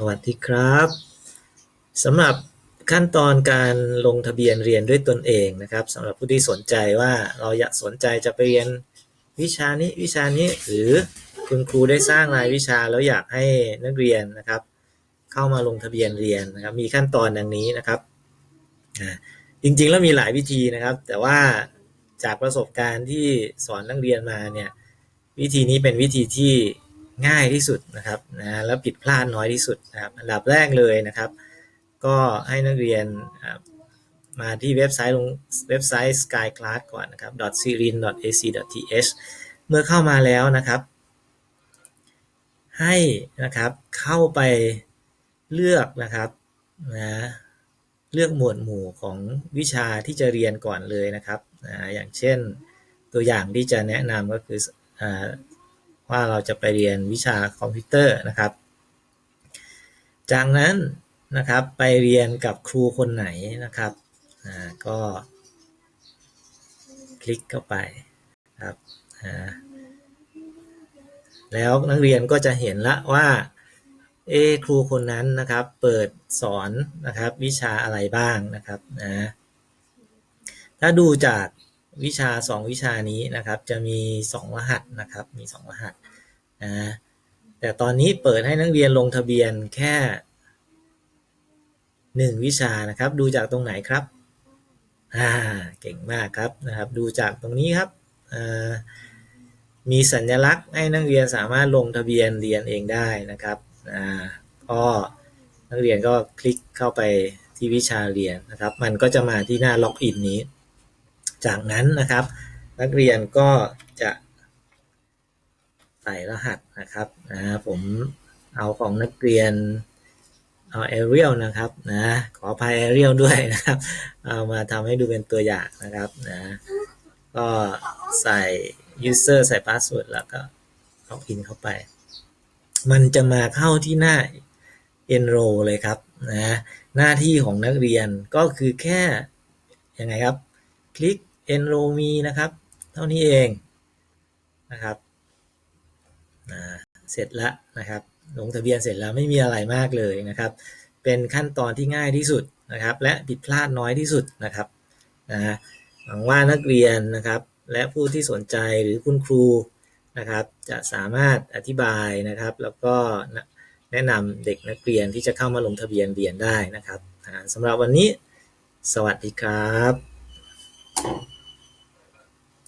สวัสดีครับสำหรับขั้นตอนการลงทะเบียนเรียนด้วยตนเองนะครับสำหรับผู้ที่สนใจว่าเราอยากสนใจจะไปเรียนวิชานี้วิชานี้หรือคุณครูได้สร้างรายวิชาแล้วอยากให้นักเรียนนะครับ เข้ามาลงทะเบียนเรียนนะครับ มีขั้นตอนดังนี้นะครับจริงๆแล้วมีหลายวิธีนะครับ แต่ว่าจากประสบการณ์ที่สอนนักเรียนมาเนี่ยวิธีนี้เป็นวิธีที่ ง่ายที่สุดนะครับนะแล้วผิดพลาดน้อยที่สุดนะครับอันดับแรกเลยนะครับ ก็ให้นักเรียนมาที่เว็บไซต์ลงเว็บไซต์ skyclass ก่อนนะครับ .sirin.ac.th เมื่อเข้ามาแล้วนะครับ ให้นะครับเข้าไปเลือกนะครับนะเลือกหมวดหมู่ของวิชาที่จะเรียนก่อนเลยนะครับอ่าอย่างเช่นตัวอย่างที่จะแนะนำก็คืออ ว่าเราจะไปเรียนวิชาคอมพิวเตอร์นะครับ จากนั้นนะครับไปเรียนกับครูคนไหนนะครับอ่าก็คลิกเข้าไปครับอ่าแล้วนักเรียนก็จะเห็นละว่าเอครูคนนั้นนะครับ เปิดสอนนะครับวิชาอะไรบ้างนะครับนะถ้าดูจาก วิชา 2 วิชานี้นะครับ จะมี 2 รหัสนะครับ มี 2 รหัสนะแต่ตอนนี้เปิดให้นักเรียนลงทะเบียนแค่ 1 วิชานะครับ ดูจากตรงไหนครับอ่าเก่งมากครับนะครับ ดูจากตรงนี้ครับมีสัญลักษณ์ให้นักเรียนสามารถลงทะเบียนเรียนเองได้นะครับอ่าก็นักเรียนก็คลิกเข้าไปที่วิชาเรียนนะครับ มันก็จะมาที่หน้าล็อกอินนี้ จากนั้นนะครับ นักเรียนก็จะใส่รหัสนะครับนะผมเอาของนักเรียนเอาแอเรียลนะครับนะขออภัยแอเรียลด้วยนะครับ เอามาทำให้ดูเป็นตัวอย่างนะครับนะก็ใส่ user ใส่ password แล้วก็ล็อกอินเข้าไป มันจะมาเข้าที่หน้า enroll เลยครับนะหน้าที่ของนักเรียนก็คือแค่ยังไงครับ คลิก enroll me นะครับ เท่านี้เองนะครับเสร็จแล้วนะครับ ลงทะเบียนเสร็จแล้วไม่มีอะไรมากเลยนะครับ เป็นขั้นตอนที่ง่ายที่สุดนะครับ และผิดพลาดน้อยที่สุดนะครับนะหวังว่านักเรียนนะครับ และผู้ที่สนใจหรือคุณครูนะครับ จะสามารถอธิบายนะครับ แล้วก็แนะนำเด็กนักเรียนที่จะเข้ามาลงทะเบียนเรียนได้นะครับสำหรับวันนี้ สวัสดีครับ